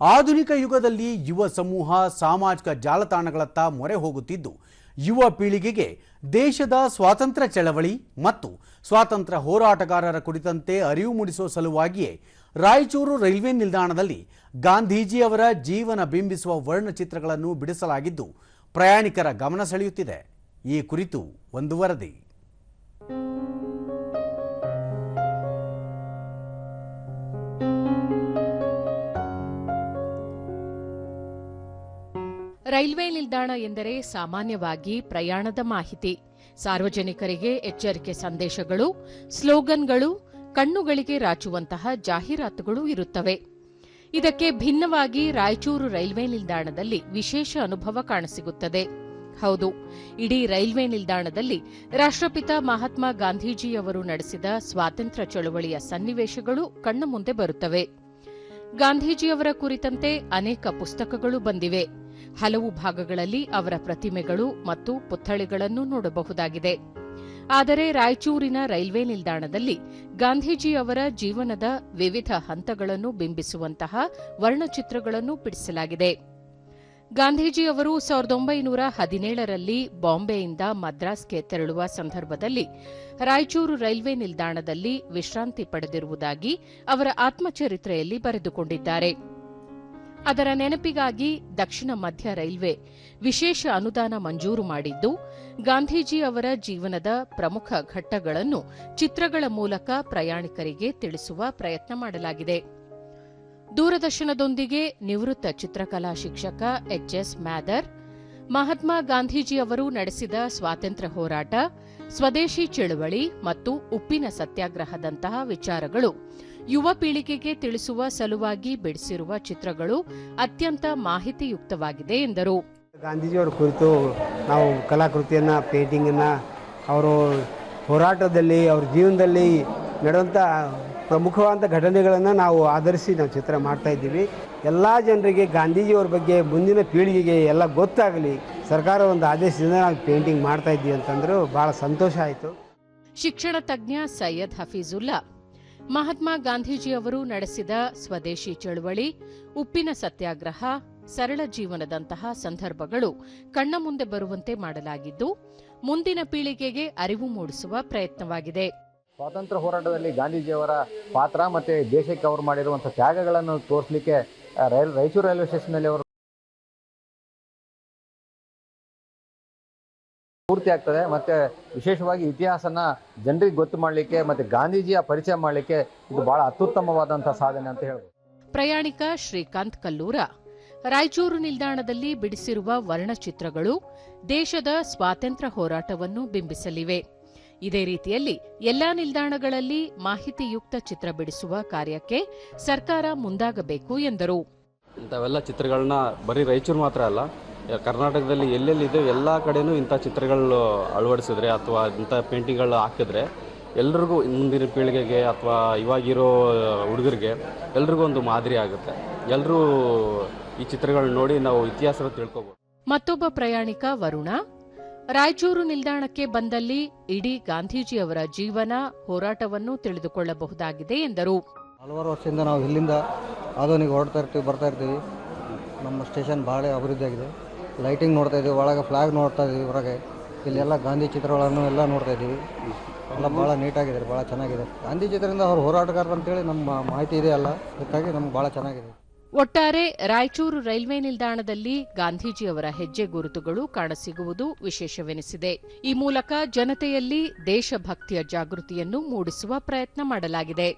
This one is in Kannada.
ಆಧುನಿಕ ಯುಗದಲ್ಲಿ ಯುವ ಸಮೂಹ ಸಾಮಾಜಿಕ ಜಾಲತಾಣಗಳತ್ತ ಮೊರೆ ಹೋಗುತ್ತಿದ್ದು, ಯುವ ಪೀಳಿಗೆಗೆ ದೇಶದ ಸ್ವಾತಂತ್ರ್ಯ ಚಳವಳಿ ಮತ್ತು ಸ್ವಾತಂತ್ರ್ಯ ಹೋರಾಟಗಾರರ ಕುರಿತಂತೆ ಅರಿವು ಮೂಡಿಸುವ ಸಲುವಾಗಿಯೇ ರಾಯಚೂರು ರೈಲ್ವೆ ನಿಲ್ದಾಣದಲ್ಲಿ ಗಾಂಧೀಜಿಯವರ ಜೀವನ ಬಿಂಬಿಸುವ ವರ್ಣಚಿತ್ರಗಳನ್ನು ಬಿಡಿಸಲಾಗಿದ್ದು, ಪ್ರಯಾಣಿಕರ ಗಮನ ಸೆಳೆಯುತ್ತಿದೆ. ಈ ಕುರಿತು ಒಂದು ವರದಿ. ರೈಲ್ವೆ ನಿಲ್ದಾಣ ಎಂದರೆ ಸಾಮಾನ್ಯವಾಗಿ ಪ್ರಯಾಣದ ಮಾಹಿತಿ. ಸಾರ್ವಜನಿಕರಿಗೆ ಎಚ್ಚರಿಕೆ ಸಂದೇಶಗಳು, ಸ್ಲೋಗನ್ಗಳು, ಕಣ್ಣುಗಳಿಗೆ ರಾಚುವಂತಹ ಜಾಹೀರಾತುಗಳು ಇರುತ್ತವೆ. ಇದಕ್ಕೆ ಭಿನ್ನವಾಗಿ ರಾಯಚೂರು ರೈಲ್ವೆ ನಿಲ್ದಾಣದಲ್ಲಿ ವಿಶೇಷ ಅನುಭವ ಕಾಣಸಿಗುತ್ತದೆ. ಹೌದು, ಇಡೀ ರೈಲ್ವೆ ನಿಲ್ದಾಣದಲ್ಲಿ ರಾಷ್ಟ್ರಪಿತ ಮಹಾತ್ಮ ಗಾಂಧೀಜಿಯವರು ನಡೆಸಿದ ಸ್ವಾತಂತ್ರ್ಯ ಚಳುವಳಿಯ ಸನ್ನಿವೇಶಗಳು ಕಣ್ಣ ಮುಂದೆ ಬರುತ್ತವೆ. ಗಾಂಧೀಜಿಯವರ ಕುರಿತಂತೆ ಅನೇಕ ಪುಸ್ತಕಗಳು ಬಂದಿವೆ. ಹಲವು ಭಾಗಗಳಲ್ಲಿ ಅವರ ಪ್ರತಿಮೆಗಳು ಮತ್ತು ಪುತ್ಥಳಿಗಳನ್ನು ನೋಡಬಹುದಾಗಿದೆ. ಆದರೆ ರಾಯಚೂರಿನ ರೈಲ್ವೆ ನಿಲ್ದಾಣದಲ್ಲಿ ಗಾಂಧೀಜಿಯವರ ಜೀವನದ ವಿವಿಧ ಹಂತಗಳನ್ನು ಬಿಂಬಿಸುವಂತಹ ವರ್ಣಚಿತ್ರಗಳನ್ನು ಬಿಡಿಸಲಾಗಿದೆ. ಗಾಂಧೀಜಿಯವರು ಸಾವಿರದ ಒಂಬೈನೂರ ಹದಿನೇಳರಲ್ಲಿ ಬಾಂಬೆಯಿಂದ ಮದ್ರಾಸ್ಗೆ ತೆರಳುವ ಸಂದರ್ಭದಲ್ಲಿ ರಾಯಚೂರು ರೈಲ್ವೆ ನಿಲ್ದಾಣದಲ್ಲಿ ವಿಶ್ರಾಂತಿ ಪಡೆದಿರುವುದಾಗಿ ಅವರ ಆತ್ಮಚರಿತ್ರೆಯಲ್ಲಿ ಬರೆದುಕೊಂಡಿದ್ದಾರೆ. ಅದರ ನೆನಪಿಗಾಗಿ ದಕ್ಷಿಣ ಮಧ್ಯ ರೈಲ್ವೆ ವಿಶೇಷ ಅನುದಾನ ಮಂಜೂರು ಮಾಡಿದ್ದು, ಗಾಂಧೀಜಿ ಅವರ ಜೀವನದ ಪ್ರಮುಖ ಘಟ್ಟಗಳನ್ನು ಚಿತ್ರಗಳ ಮೂಲಕ ಪ್ರಯಾಣಿಕರಿಗೆ ತಿಳಿಸುವ ಪ್ರಯತ್ನ ಮಾಡಲಾಗಿದೆ. ದೂರದರ್ಶನದೊಂದಿಗೆ ನಿವೃತ್ತ ಚಿತ್ರಕಲಾ ಶಿಕ್ಷಕ ಎಚ್ಎಸ್ ಮ್ಯಾದರ್, ಮಹಾತ್ಮ ಗಾಂಧೀಜಿ ಅವರು ನಡೆಸಿದ ಸ್ವಾತಂತ್ರ್ಯ ಹೋರಾಟ, ಸ್ವದೇಶಿ ಚಳುವಳಿ ಮತ್ತು ಉಪ್ಪಿನ ಸತ್ಯಾಗ್ರಹದಂತಹ ವಿಚಾರಗಳು ಯುವ ಪೀಳಿಗೆಗೆ ತಿಳಿಸುವ ಸಲುವಾಗಿ ಬಿಡಿಸಿರುವ ಚಿತ್ರಗಳು ಅತ್ಯಂತ ಮಾಹಿತಿಯುಕ್ತವಾಗಿದೆ ಎಂದರು. ಗಾಂಧೀಜಿಯವರ ಕುರಿತು ನಾವು ಕಲಾಕೃತಿಯನ್ನು ಪೇಂಟಿಂಗನ್ನು ಅವರು ಹೋರಾಟದಲ್ಲಿ ಅವ್ರ ಜೀವನದಲ್ಲಿ ನಡೆದಂಥ ಪ್ರಮುಖವಾದ ಘಟನೆಗಳನ್ನು ನಾವು ಆಧರಿಸಿ ನಾವು ಚಿತ್ರ ಮಾಡ್ತಾ ಇದ್ದೀವಿ. ಎಲ್ಲ ಜನರಿಗೆ ಗಾಂಧೀಜಿಯವ್ರ ಬಗ್ಗೆ ಮುಂದಿನ ಪೀಳಿಗೆಗೆ ಎಲ್ಲ ಗೊತ್ತಾಗಲಿ ಸರ್ಕಾರ ಒಂದು ಆದೇಶದಿಂದ ನಾವು ಪೇಂಟಿಂಗ್ ಮಾಡ್ತಾ ಇದ್ದೀವಿ ಅಂತಂದ್ರು ಭಾಳ ಸಂತೋಷ ಆಯಿತು. ಶಿಕ್ಷಣ ತಜ್ಞ ಸೈಯದ್ ಹಫೀಜುಲ್ಲಾ ಮಹಾತ್ಮ ಗಾಂಧೀಜಿಯವರು ನಡೆಸಿದ ಸ್ವದೇಶಿ ಚಳುವಳಿ, ಉಪ್ಪಿನ ಸತ್ಯಾಗ್ರಹ, ಸರಳ ಜೀವನದಂತಹ ಸಂದರ್ಭಗಳು ಕಣ್ಣ ಮುಂದೆ ಬರುವಂತೆ ಮಾಡಲಾಗಿದ್ದು, ಮುಂದಿನ ಪೀಳಿಗೆಗೆ ಅರಿವು ಮೂಡಿಸುವ ಪ್ರಯತ್ನವಾಗಿದೆ. ಸ್ವಾತಂತ್ರ್ಯ ಹೋರಾಟದಲ್ಲಿ ಗಾಂಧೀಜಿಯವರ ಪಾತ್ರ ಮತ್ತೆ ದೇಶಕ್ಕೆ ಅವರು ಮಾಡಿರುವಂಥ ತ್ಯಾಗಗಳನ್ನು ತೋರಿಸಲಿಕ್ಕೆ ರೈಲ್, ರಾಯಚೂರು ರೈಲ್ವೆ ಸ್ಟೇಷನ್ನಲ್ಲಿ ಅವರು ಪೂರ್ತಿ ಆಗ್ತದೆ. ಮತ್ತೆ ವಿಶೇಷವಾಗಿ ಇತಿಹಾಸನ ಜನರಿಗೆ ಗೊತ್ತು ಮಾಡಲಿಕ್ಕೆ ಮತ್ತೆ ಗಾಂಧೀಜಿಯ ಪರಿಚಯ ಮಾಡಲಿಕ್ಕೆ ಇದು ಬಹಳ ಅತ್ಯುತ್ತಮವಾದಂತಹ ಸಾಧನೆ ಅಂತ ಹೇಳಬಹುದು ಪ್ರಯಾಣಿಕ ಶ್ರೀಕಾಂತ್ ಕಲ್ಲೂರ. ರಾಯಚೂರು ನಿಲ್ದಾಣದಲ್ಲಿ ಬಿಡಿಸಿರುವ ವರ್ಣಚಿತ್ರಗಳು ದೇಶದ ಸ್ವಾತಂತ್ರ್ಯ ಹೋರಾಟವನ್ನು ಬಿಂಬಿಸಲಿವೆ. ಇದೇ ರೀತಿಯಲ್ಲಿ ಎಲ್ಲಾ ನಿಲ್ದಾಣಗಳಲ್ಲಿ ಮಾಹಿತಿಯುಕ್ತ ಚಿತ್ರ ಬಿಡಿಸುವ ಕಾರ್ಯಕ್ಕೆ ಸರ್ಕಾರ ಮುಂದಾಗಬೇಕು ಎಂದರು. ಇಂಥವೆಲ್ಲ ಚಿತ್ರಗಳನ್ನ ಬರೀ ರಾಯಚೂರು ಮಾತ್ರ ಅಲ್ಲ ಕರ್ನಾಟಕದಲ್ಲಿ ಎಲ್ಲೆಲ್ಲಿದೆ ಎಲ್ಲ ಕಡೆನೂ ಇಂಥ ಚಿತ್ರಗಳು ಅಳವಡಿಸಿದ್ರೆ ಅಥವಾ ಇಂಥ ಪೇಂಟಿಂಗ್ಗಳು ಹಾಕಿದ್ರೆ ಎಲ್ರಿಗೂ ಮುಂದಿನ ಪೀಳಿಗೆಗೆ ಅಥವಾ ಇವಾಗಿರೋ ಹುಡುಗರಿಗೆ ಎಲ್ರಿಗೂ ಒಂದು ಮಾದರಿ ಆಗುತ್ತೆ. ಎಲ್ಲರೂ ಈ ಚಿತ್ರಗಳನ್ನ ನೋಡಿ ನಾವು ಇತಿಹಾಸ ತಿಳ್ಕೋಬಹುದು ಮತ್ತೊಬ್ಬ ಪ್ರಯಾಣಿಕ ವರುಣ ರಾಯಚೂರು ನಿಲ್ದಾಣಕ್ಕೆ ಬಂದಲ್ಲಿ ಇಡೀ ಗಾಂಧೀಜಿಯವರ ಜೀವನ ಹೋರಾಟವನ್ನು ತಿಳಿದುಕೊಳ್ಳಬಹುದಾಗಿದೆ ಎಂದರು. ಹಲವಾರು ವರ್ಷದಿಂದ ನಾವು ಇಲ್ಲಿಂದ ಆಧುನಿಕ ಹೊರಡ್ತಾ ಇರ್ತೀವಿ ಬರ್ತಾ ಇರ್ತೀವಿ. ನಮ್ಮ ಸ್ಟೇಷನ್ ಭಾಳ ಅಭಿವೃದ್ಧಿ ಆಗಿದೆ ಲೈಟಿಂಗ್ ನೋಡ್ತಾ ಇದ್ದೀವಿ, ಒಳಗೆ ಫ್ಲಾಗ್ ನೋಡ್ತಾ ಇದ್ದೀವಿ ಹೊರಗೆ. ಇಲ್ಲೆಲ್ಲ ಗಾಂಧಿ ಚಿತ್ರಗಳನ್ನು ಎಲ್ಲ ನೋಡ್ತಾ ಇದ್ದೀವಿ. ಎಲ್ಲ ಭಾಳ ನೀಟಾಗಿದೆ, ಭಾಳ ಚೆನ್ನಾಗಿದೆ. ಗಾಂಧಿ ಚಿತ್ರದಿಂದ ಅವ್ರು ಹೋರಾಟಗಾರರು ಅಂತೇಳಿ ನಮ್ಮ ಮಾಹಿತಿ ಇದೆ ಅಲ್ಲ. ಅದಕ್ಕಾಗಿ ನಮ್ಗೆ ಭಾಳ ಚೆನ್ನಾಗಿದೆ. ಒಟ್ಟಾರೆ ರಾಯಚೂರು ರೈಲ್ವೆ ನಿಲ್ದಾಣದಲ್ಲಿ ಗಾಂಧೀಜಿಯವರ ಹೆಜ್ಜೆ ಗುರುತುಗಳು ಕಾಣಸಿಗುವುದು ವಿಶೇಷವೆನಿಸಿದೆ. ಈ ಮೂಲಕ ಜನತೆಯಲ್ಲಿ ದೇಶಭಕ್ತಿಯ ಜಾಗೃತಿಯನ್ನು ಮೂಡಿಸುವ ಪ್ರಯತ್ನ ಮಾಡಲಾಗಿದೆ.